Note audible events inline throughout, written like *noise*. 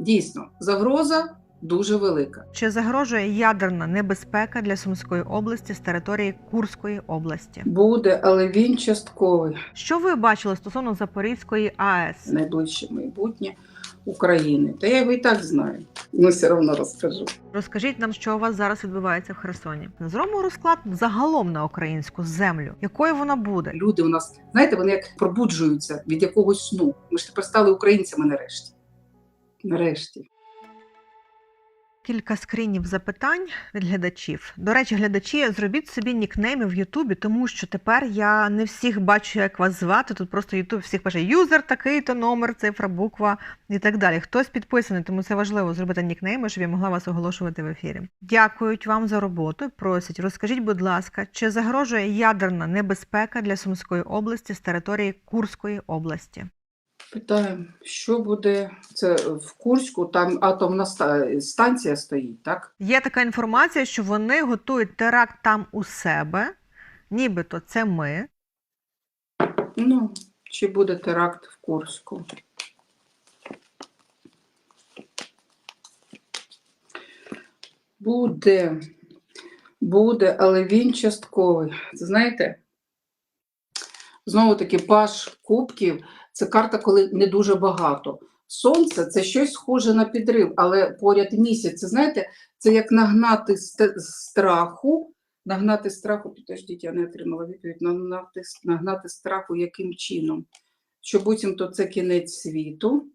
Дійсно, загроза дуже велика. Чи загрожує ядерна небезпека для Сумської області з території Курської області? Буде, але він частковий Що ви бачили стосовно Запорізької АЕС? найближче майбутнє України. Та я його і так знаю. Ну, все одно розкажу. Розкажіть нам, що у вас зараз відбувається в Херсоні. Зробимо розклад загалом на українську землю. Якою вона буде? Люди у нас, знаєте, вони як пробуджуються від якогось сну. Ми ж тепер стали українцями нарешті. Нарешті. Кілька скринів запитань від глядачів. До речі, глядачі, зробіть собі нікнейми в Ютубі, тому що тепер я не всіх бачу, як вас звати. Тут просто Ютуб всіх пише юзер, такий-то номер, цифра, буква і так далі. Хтось підписаний, тому це важливо зробити нікнейми, щоб я могла вас оголошувати в ефірі. Дякують вам за роботу. Просять, розкажіть, будь ласка, чи загрожує ядерна небезпека для Сумської області з території Курської області? Питаємо, що буде це в Курську, там атомна станція стоїть, так? Є така інформація, що вони готують теракт там у себе, нібито це ми. Ну, чи буде теракт в Курську? Буде, буде, але він частковий. Знаєте, знову таки паш кубків це карта, коли не дуже багато. Сонце це щось схоже на підрив, але поряд місяць. Знаєте, це як нагнати ст- страху, нагнати страху, підождіть, я не отримала відповідь, нагнати, нагнати страху яким чином? Що буцімто це кінець світу.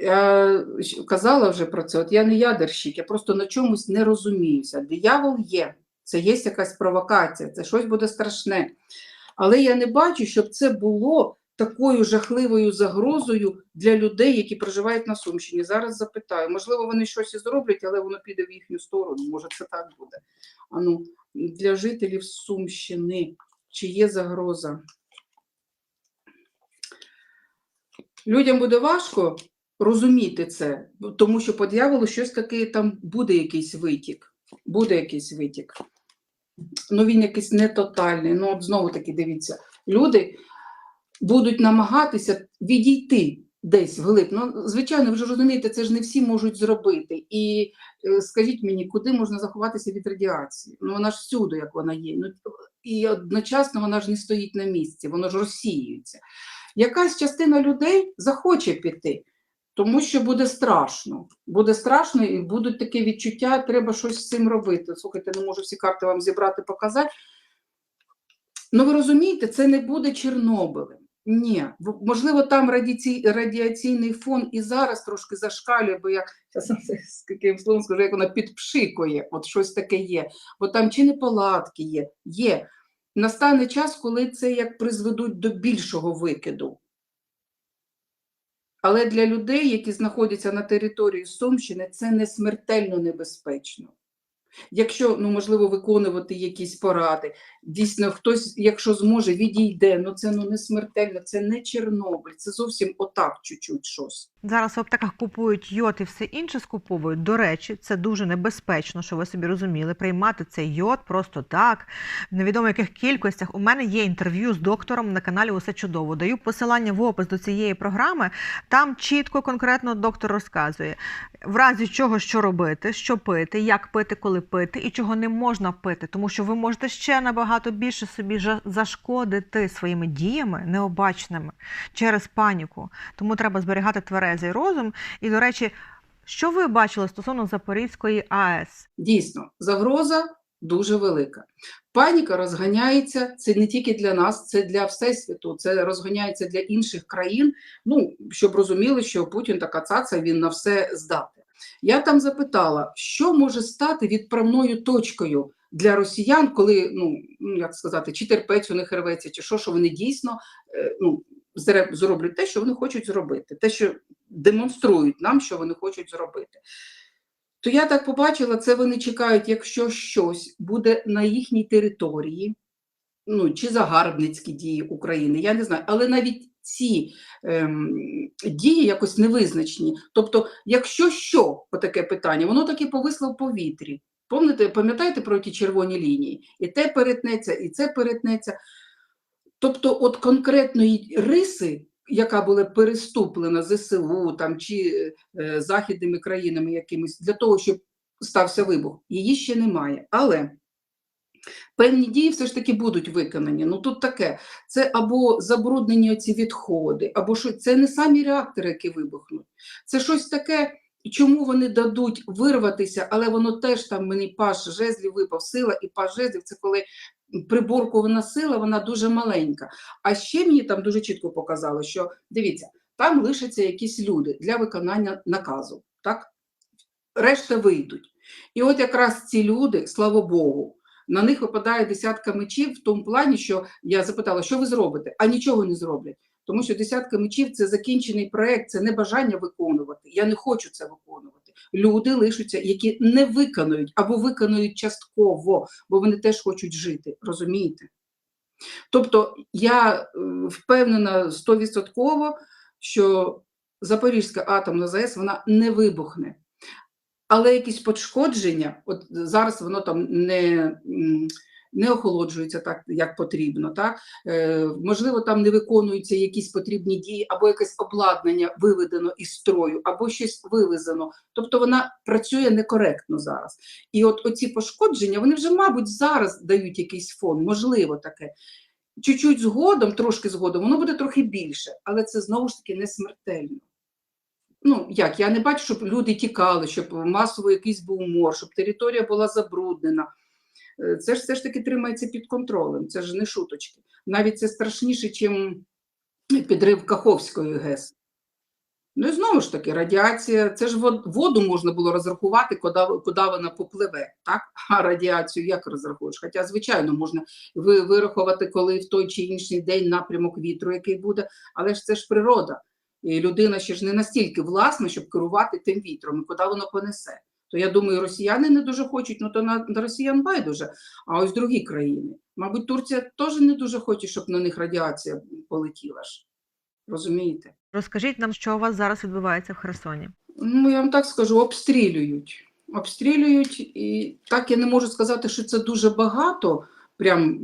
Я казала вже про це, от я не ядерщик, я просто на чомусь не розуміюся. Диявол є, це є якась провокація, це щось буде страшне. Але я не бачу, щоб це було такою жахливою загрозою для людей, які проживають на Сумщині. Зараз запитаю. Можливо, вони щось і зроблять, але воно піде в їхню сторону. Може, це так буде. Ану, для жителів Сумщини, чи є загроза? Людям буде важко розуміти це, тому що по щось таке там буде якийсь витік. Буде якийсь витік. Ну, він якийсь не тотальний. Ну, от знову таки, дивіться, люди будуть намагатися відійти десь вглиб. Ну, звичайно, ви ж розумієте, це ж не всі можуть зробити. І е, скажіть мені, куди можна заховатися від радіації? Ну, вона ж всюди, як вона є. Ну, і одночасно вона ж не стоїть на місці, воно ж розсіюється. Якась частина людей захоче піти. Тому що буде страшно. Буде страшно і будуть такі відчуття, треба щось з цим робити. Слухайте, не можу всі карти вам зібрати, показати. Ну, ви розумієте, це не буде Чорнобилем. Ні, можливо, там радіаційний фон і зараз трошки зашкалює, бо я часом з яким словом скажу, як вона підпшикує, от щось таке є. Бо там чи неполадки є, є. Настане час, коли це як призведуть до більшого викиду. Але для людей, які знаходяться на території Сумщини, це не смертельно небезпечно. Якщо, ну, можливо, виконувати якісь поради, дійсно, хтось, якщо зможе, відійде, ну це ну, не смертельно, це не Чорнобиль, це зовсім отак чуть-чуть щось. Зараз в аптеках купують йод і все інше скуповують. До речі, це дуже небезпечно, що ви собі розуміли. Приймати цей йод просто так, в невідомо яких кількостях. У мене є інтерв'ю з доктором на каналі Усе чудово. Даю посилання в опис до цієї програми. Там чітко, конкретно доктор розказує, в разі чого що робити, що пити, як пити, коли пити і чого не можна пити, тому що ви можете ще набагато більше собі зашкодити своїми діями необачними через паніку. Тому треба зберігати тверезий розум. І, до речі, що ви бачили стосовно Запорізької АЕС? Дійсно, загроза дуже велика. Паніка розганяється, це не тільки для нас, це для Всесвіту, це розганяється для інших країн. Ну, щоб розуміли, що Путін така цаца, він на все здатен. Я там запитала, що може стати відправною точкою для росіян, коли, ну, ну, як сказати, чи терпець у них рветься, чи що, що вони дійсно е, ну, зроблять те, що вони хочуть зробити, те, що демонструють нам, що вони хочуть зробити. То я так побачила, це вони чекають, якщо щось буде на їхній території, ну чи загарбницькі дії України, я не знаю, але навіть ці ем, дії якось невизначені. Тобто, якщо що, по таке питання, воно таки повисло в повітрі. Помните, пам'ятаєте про ті червоні лінії? І те перетнеться, і це перетнеться. Тобто, от конкретної риси яка була переступлена ЗСУ там, чи е, західними країнами якимись, для того, щоб стався вибух, її ще немає. Але певні дії все ж таки будуть виконані. Ну тут таке, це або забруднені оці відходи, або що це не самі реактори, які вибухнуть. Це щось таке, чому вони дадуть вирватися, але воно теж там мені паш жезлів випав сила, і паш жезлів це коли приборкована сила, вона дуже маленька. А ще мені там дуже чітко показали, що дивіться, там лишаться якісь люди для виконання наказу. Так? Решта вийдуть. І от якраз ці люди, слава Богу, на них випадає десятка мечів в тому плані, що я запитала, що ви зробите, а нічого не зроблять. Тому що десятка мечів це закінчений проект, це не бажання виконувати. Я не хочу це виконувати. Люди лишаться, які не виконують або виконують частково, бо вони теж хочуть жити. Розумієте? Тобто я е, впевнена стовідсотково, що Запорізька атомна ЗАЕС вона не вибухне. Але якісь пошкодження, от зараз воно там не, не охолоджується так, як потрібно. Так? Е, можливо, там не виконуються якісь потрібні дії, або якесь обладнання виведено із строю, або щось вивезено. Тобто вона працює некоректно зараз. І от оці пошкодження, вони вже, мабуть, зараз дають якийсь фон, можливо, таке. Чуть-чуть згодом, трошки згодом, воно буде трохи більше, але це знову ж таки не смертельно. Ну, як, я не бачу, щоб люди тікали, щоб масово якийсь був мор, щоб територія була забруднена. Е, Це ж все ж таки тримається під контролем, це ж не шуточки. Навіть це страшніше, ніж підрив Каховської ГЕС. Ну і знову ж таки, радіація, це ж воду можна було розрахувати, куди, куди вона попливе, так? *laughs* А радіацію як розрахуєш? Хоча, звичайно, можна вирахувати, коли в той чи інший день напрямок вітру, який буде, але ж це ж природа. І людина ще ж не настільки власна, щоб керувати тим вітром, і куди воно понесе. То я думаю, росіяни не дуже хочуть, ну то на, на росіян байдуже. А ось другі країни. Мабуть, Турція теж не дуже хоче, щоб на них радіація полетіла ж. Розумієте? Розкажіть нам, що у вас зараз відбувається в Херсоні. Ну, я вам так скажу, обстрілюють. Обстрілюють, і так я не можу сказати, що це дуже багато, прям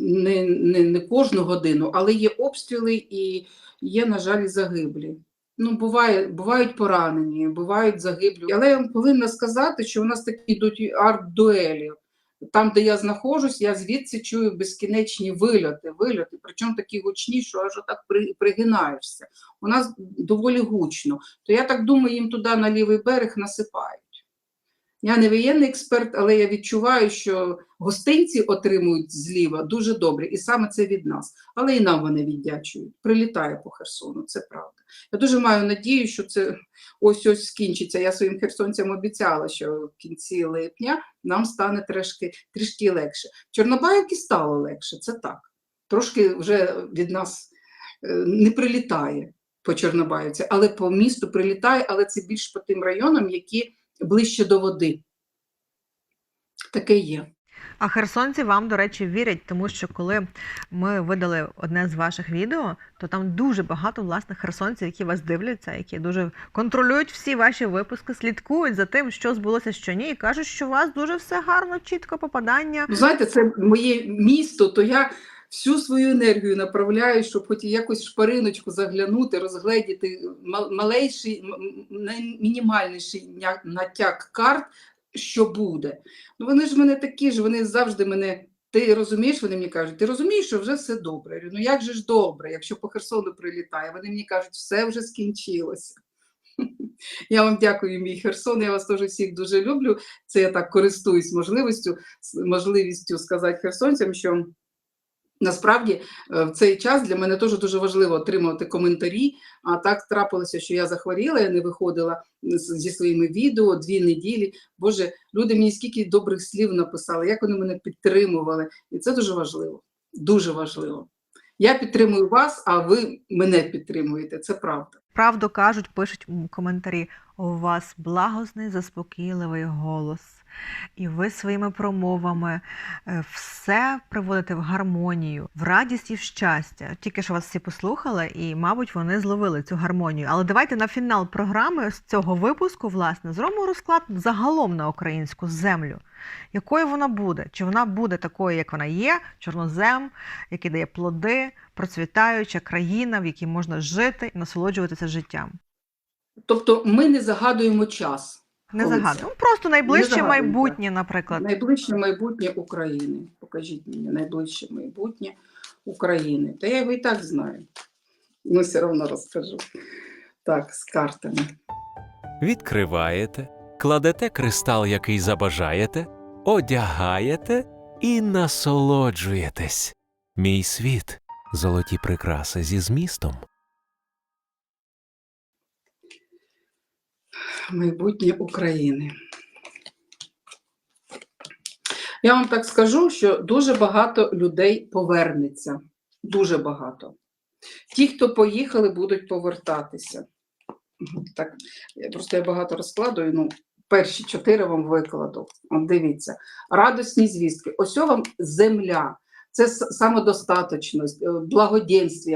не, не, не кожну годину, але є обстріли і є, на жаль, загиблі. Ну, буває, бувають поранені, бувають загиблі. Але я повинна сказати, що у нас такі йдуть арт-дуелі. Там, де я знаходжусь, я звідси чую безкінечні вильоти, вильоти, причому такі гучні, що аж отак пригинаєшся. У нас доволі гучно. То я так думаю, їм туди на лівий берег насипають. Я не воєнний експерт, але я відчуваю, що гостинці отримують зліва дуже добре, і саме це від нас. Але і нам вони віддячують. Прилітає по Херсону, це правда. Я дуже маю надію, що це ось ось скінчиться. Я своїм херсонцям обіцяла, що в кінці липня нам стане трішки, трішки легше. Чорнобаївки стало легше, це так. Трошки вже від нас е, не прилітає по Чорнобаївці, але по місту прилітає, але це більш по тим районам, які ближче до води. Таке є. А херсонці вам, до речі, вірять, тому що коли ми видали одне з ваших відео, то там дуже багато власних херсонців, які вас дивляться, які дуже контролюють всі ваші випуски, слідкують за тим, що збулося, що ні, і кажуть, що у вас дуже все гарно, чітко попадання. Ну, знаєте, це моє місто, то я всю свою енергію направляю, щоб хоч якось шпариночку заглянути, розгледіти малейший, мінімальніший натяк карт, що буде. Ну вони ж мене такі ж, вони завжди мене. Ти розумієш, вони мені кажуть, ти розумієш, що вже все добре. Ну як же ж добре, якщо по Херсону прилітає? Вони мені кажуть, все вже скінчилося. *laughs* Я вам дякую, мій Херсон. Я вас теж всіх дуже люблю. Це я так користуюсь можливістю, можливістю сказати херсонцям, що насправді е, в цей час для мене теж дуже важливо отримувати коментарі. А так трапилося, що я захворіла, я не виходила зі своїми відео дві неділі. Боже, люди мені скільки добрих слів написали, як вони мене підтримували. І це дуже важливо. Дуже важливо. Я підтримую вас, а ви мене підтримуєте. Це правда. Правду кажуть, пишуть у коментарі. У вас благосний, заспокійливий голос. І ви своїми промовами е, все приводите в гармонію, в радість і в щастя. Тільки що вас всі послухали, і, мабуть, вони зловили цю гармонію. Але давайте на фінал програми з цього випуску, власне, зробимо розклад загалом на українську землю. Якою вона буде? Чи вона буде такою, як вона є, чорнозем, який дає плоди, процвітаюча країна, в якій можна жити і насолоджуватися життям? Тобто ми не загадуємо час. Не Коли загадуємо. Просто найближче майбутнє, наприклад. Найближче майбутнє України. Покажіть мені найближче майбутнє України. Та я його і так знаю. Ну, все одно розкажу. Так, з картами. Відкриваєте, кладете кристал, який забажаєте, одягаєте і насолоджуєтесь. Мій світ золоті прикраси зі змістом. Майбутнє України. Я вам так скажу, що дуже багато людей повернеться. Дуже багато. Ті, хто поїхали, будуть повертатися. Так, я просто я багато розкладую. Ну, перші чотири вам викладу. От дивіться. Радосні звістки. Ось вам земля. Це самодостаточність, е,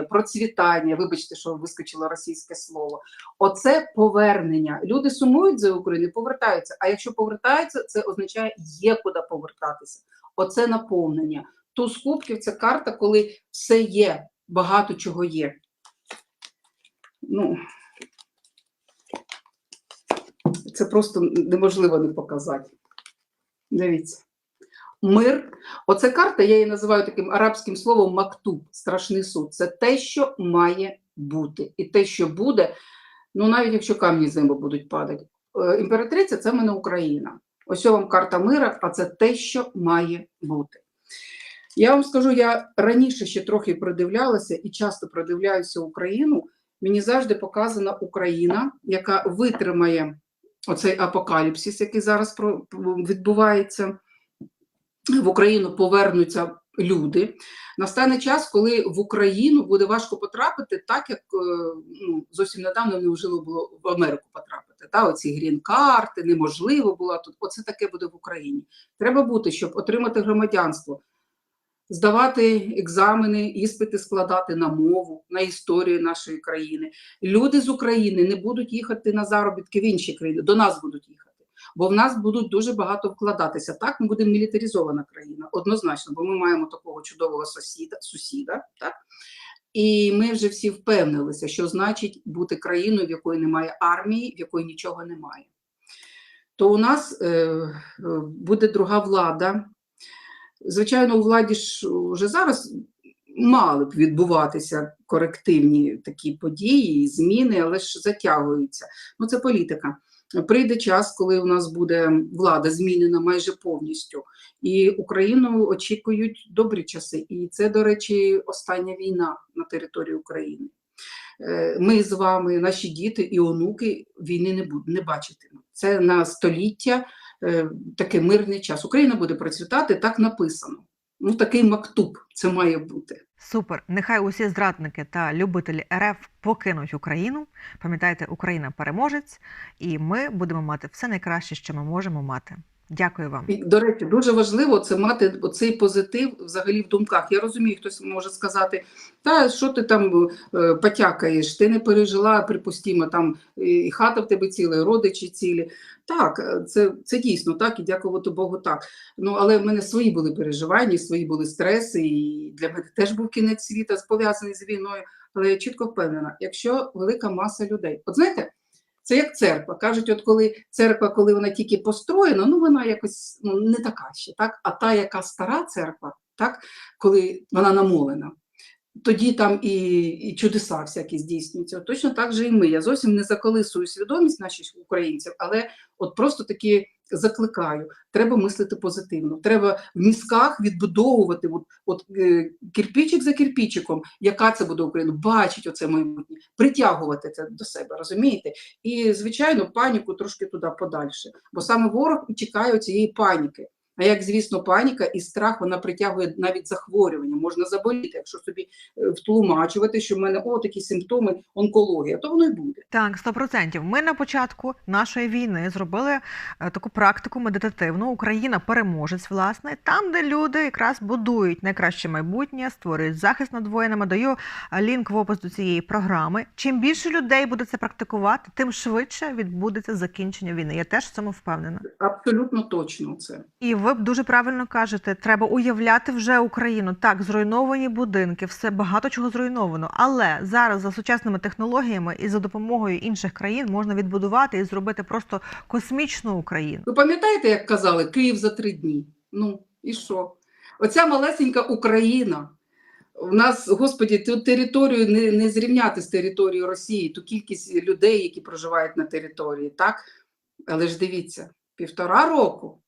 процвітання. Вибачте, що вискочило російське слово. Оце повернення. Люди сумують за Україною, повертаються. А якщо повертаються, це означає є куди повертатися. Оце наповнення. Туз кубків це карта, коли все є, багато чого є. Ну, це просто неможливо не показати. Дивіться. Мир. Оце карта, я її називаю таким арабським словом мактуб, страшний суд. Це те, що має бути. І те, що буде, ну навіть якщо камні з неба будуть падати. Е, Імператриця це в мене Україна. Ось вам карта мира, а це те, що має бути. Я вам скажу, я раніше ще трохи придивлялася і часто придивляюся Україну. Мені завжди показана Україна, яка витримає оцей апокаліпсис, який зараз відбувається. В Україну повернуться люди. Настане час, коли в Україну буде важко потрапити, так як е, ну, зовсім недавно неможливо було в Америку потрапити. Та? Оці грін-карти, неможливо було тут. Оце таке буде в Україні. Треба бути, щоб отримати громадянство, здавати екзамени, іспити складати на мову, на історію нашої країни. Люди з України не будуть їхати на заробітки в інші країни, до нас будуть їхати. Бо в нас будуть дуже багато вкладатися. Так, ми будемо мілітаризована країна, однозначно, бо ми маємо такого чудового сусіда, сусіда так? І ми вже всі впевнилися, що значить бути країною, в якої немає армії, в якої нічого немає. То у нас е, е, буде друга влада. Звичайно, у владі ж вже зараз мали б відбуватися корективні такі події зміни, але ж затягуються. Ну, це політика. Прийде час, коли у нас буде влада змінена майже повністю, і Україну очікують добрі часи. І це, до речі, остання війна на території України. Е, Ми з вами, наші діти і онуки війни не будуть не бачитимуть. Це на століття е, такий мирний час. Україна буде процвітати, так написано. Ну, такий мактуб це має бути. Супер. Нехай усі зрадники та любителі РФ покинуть Україну. Пам'ятайте, Україна переможець, і ми будемо мати все найкраще, що ми можемо мати. Дякую вам. І, до речі, дуже важливо це мати цей позитив взагалі в думках. Я розумію, хтось може сказати, та що ти там е, потякаєш, ти не пережила, припустімо, там і хата в тебе ціла, і родичі цілі. Так, е, це, це дійсно так, і дякувати Богу, так. Ну, але в мене свої були переживання, свої були стреси, і для мене теж був кінець світа пов'язаний з війною. Але я чітко впевнена, якщо велика маса людей, от знаєте, це як церква. Кажуть, от коли церква, коли вона тільки построєна, ну вона якось ну, не така ще, так? А та, яка стара церква, так, коли вона намолена, тоді там і, і чудеса всякі здійснюються. От Точно так же і ми. Я зовсім не заколисую свідомість наших українців, але от просто таки закликаю, треба мислити позитивно. Треба в мізках відбудовувати от, от, е, кирпичик за кірпічиком, яка це буде Україна, бачить оце майбутнє, притягувати це до себе, розумієте? І, звичайно, паніку трошки туди подальше. Бо саме ворог чекає цієї паніки. А як, звісно, паніка і страх вона притягує навіть захворювання. Можна заболіти, якщо собі е, втлумачувати, що в мене о такі симптоми онкологія, то воно й буде. Так, 100%. Ми на початку нашої війни зробили е, таку практику медитативну. Україна переможець, власне, там, де люди якраз будують найкраще майбутнє, створюють захист над воїнами. Даю е, лінк в опис до цієї програми. Чим більше людей буде це практикувати, тим швидше відбудеться закінчення війни. Я теж в цьому впевнена. Абсолютно точно це. І ви дуже правильно кажете, треба уявляти вже Україну. Так, зруйновані будинки, все багато чого зруйновано. Але зараз за сучасними технологіями і за допомогою інших країн можна відбудувати і зробити просто космічну Україну. Ви пам'ятаєте, як казали, Київ за три дні? Ну і що? Оця малесенька Україна. У нас, господі, ту територію не, не зрівняти з територією Росії, ту кількість людей, які проживають на території, так? Але ж дивіться, півтора року,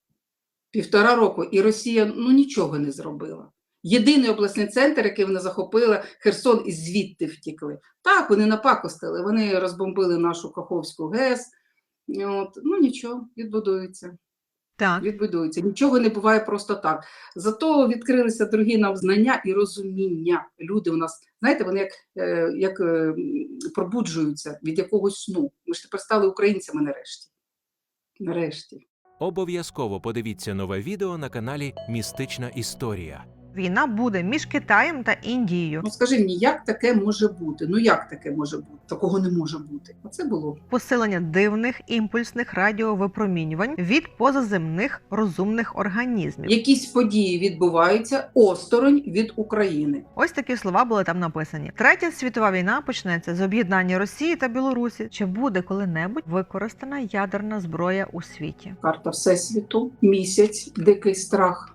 півтора року, і Росія ну нічого не зробила. Єдиний обласний центр, який вона захопила, Херсон, і звідти втікли. Так, вони напакостили, вони розбомбили нашу Каховську ГЕС. От, ну нічого, відбудується Так. відбудується. Нічого не буває просто так. Зато відкрилися другі нам знання і розуміння. Люди у нас, знаєте, вони як, е, як е, пробуджуються від якогось сну. Ми ж тепер стали українцями нарешті. Нарешті. Обов'язково подивіться нове відео на каналі Містична Історія. Війна буде між Китаєм та Індією. Ну скажи мені, як таке може бути? Ну як таке може бути? Такого не може бути. Оце було. Посилення дивних імпульсних радіовипромінювань від позаземних розумних організмів. Якісь події відбуваються осторонь від України. Ось такі слова були там написані. Третя світова війна почнеться з об'єднання Росії та Білорусі. Чи буде коли-небудь використана ядерна зброя у світі? Карта Всесвіту, місяць, дикий страх.